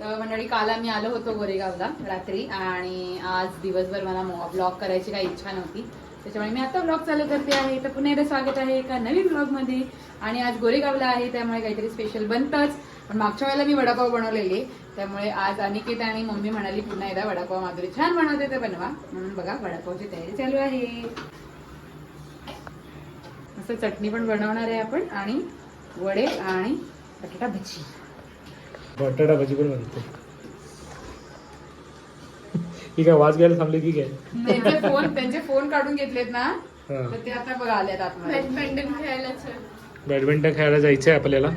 तर मंडळी काल आम्ही आलो होतो गोरेगावला रात्री आणि आज दिवसभर मला ब्लॉग करायची काही इच्छा नव्हती. त्याच्यामुळे मी आता ब्लॉग चालू करते आहे. तर पुन्हा एकदा स्वागत आहे एका नवीन ब्लॉगमध्ये आणि आज गोरेगावला आहे त्यामुळे काहीतरी स्पेशल बनतंच. पण मागच्या वेळेला मी वडापाव बनवलेले. त्यामुळे आज अनिकेत आणि मम्मी म्हणाली पुन्हा एकदा वडापाव माधुरी छान बनवते ते बनवा. म्हणून बघा वडापावची तयारी चालू आहे. असं चटणी पण बनवणार आहे आपण आणि वडे आणि बटाटा भजी. बटाटा भाजी पण बनते ही काय वाज घ्यायला थांबली की काय? त्यांचे फोन त्यांचे फोन काढून घेतलेत ना हा. तर ते आता बघा आलेत आतमध्ये बॅडमिंटन खेळायला चल. बॅडमिंटन खेळायला जायचंय आपल्याला.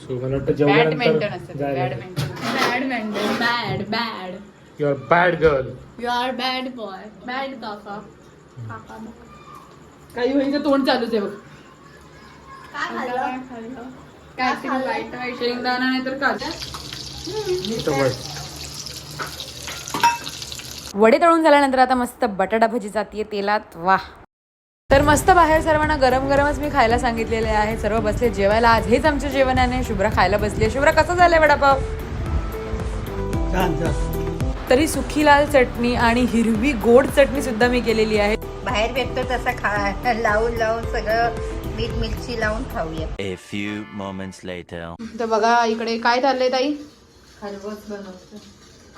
सो मला वाटतं बॅडमिंटन असतं badminton. Badminton. Bad bad. You are bad girl you are bad boy bad काका काका काही होईल तोंड चालूच आहे बघ. काय खाल्लं? काय ते वाईट वाईट शेंगदाणा नाही. तर काचा वडे तळून झाल्यानंतर आता मस्त बटाटा भजी जातीये तेलात. वा तर मस्त बाहेर सर्वांना गरम गरमच मी खायला सांगितलेले आहे. सर्व बसले जेवायला. आज हेच आमच्या जेवणाने. शुभ्रा खायला बसली शुभ्रा कसं झालंय वडापाव? तरी सुखी लाल चटणी आणि हिरवी गोड चटणी सुद्धा मी केलेली आहे. बाहेर भेटतो तसा खा लावून लावून सगळं. मीठ मिरची लावून खाऊया. A few moments later. तर बघा इकडे काय चाललंय ताई? खरवस बनवतो.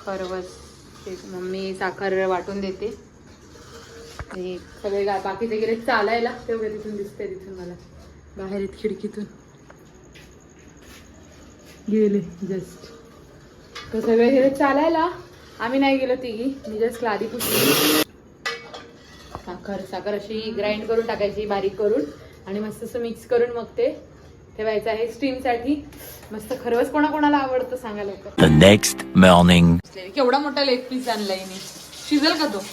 खरवस. ते मम्मी साखर वाटून देते. आणि सगळे गा बाकीचे गेले चालायला. तेवढे तिथून दिसते तिथून मला. बाहेर येत खिडकीतून. गेले जस्ट तर सगळे गेले चालायला. आम्ही नाही गेलो तिघी. मी जस्ट लादी पुसली. साखर साखर अशी ग्राइंड करून टाकायची बारीक करून. आणि मस्त असं मिक्स करून मग ते ठेवायचं आहे स्टीमसाठी मस्त खरवस कोणाकोणाला आवडतं सांगा लवकर. Next morning. केवढा मोठा लेग पीस आणलाय मी शिजल का तो?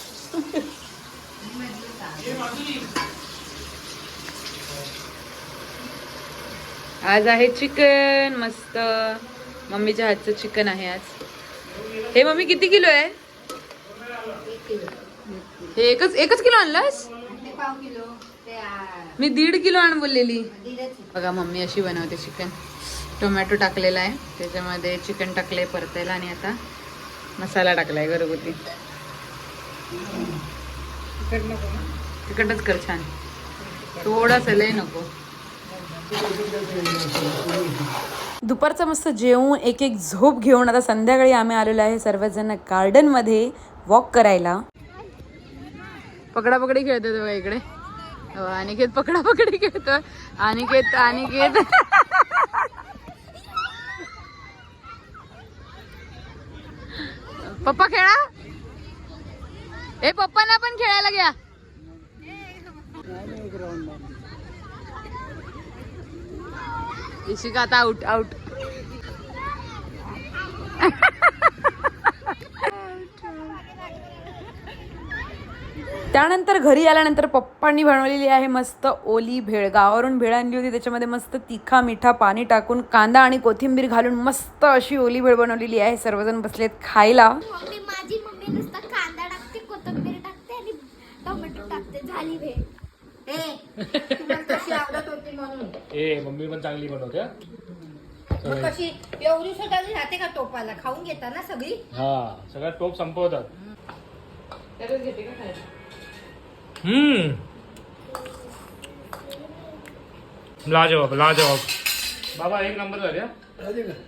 आज आहे चिकन मस्त. मम्मीच्या हातचं चिकन आहे आज. हे मम्मी किती किलो आहे? हे एकच एकच किलो आणलास? पाव किलो ते मी दीड किलो आण बोललेली. बघा मम्मी अशी बनवते चिकन. टोमॅटो टाकलेला आहे. त्याच्यामध्ये चिकन टाकलंय परतायला आणि आता मसाला टाकलाय घरगुती. तिखटच कर छान. थोडासा लय नको. दुपारचं मस्त जेवून एक एक झोप घेऊन आता संध्याकाळी आम्ही आलेलो आहे सर्वजण गार्डनमध्ये वॉक करायला. पकडा पकडी खेळतोय बघा इकडे. हो, अनिकेत पकडा पकडी खेळतोय. अनिकेत अनिकेत. पप्पा खेळा. ए पप्पांना पण खेळायला घ्या. इशिका आता आउट आउट त्यानंतर घरी आल्यानंतर पप्पांनी बनवलेली आहे मस्त ओली भेळ. गावावरून भेळ आणली होती. त्याच्यामध्ये मस्त तिखा मिठा पाणी टाकून कांदा आणि कोथिंबीर घालून मस्त अशी ओली भेळ बनवलेली आहे. सर्वजण बसलेत खायला. मम्मी माझी मम्मी नुसता कांदा टाकते कोथिंबीर टाकते आणि टोमॅटो टाकते. झाली भेळ. ए तुम्हाला कशी आवडत होती म्हणून? ए मम्मी पण चांगली बनवते कशी एवढी सुद्धा राहते का टोपाला? खाऊन घेता ना सगळी? हा सगळ्यात टोप संपवतात. हम्म. लाजवाब लाजवाब. बाबा एक नंबर झाले हा?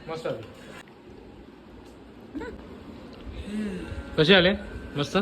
मस्त आले कसे आले? मस्त?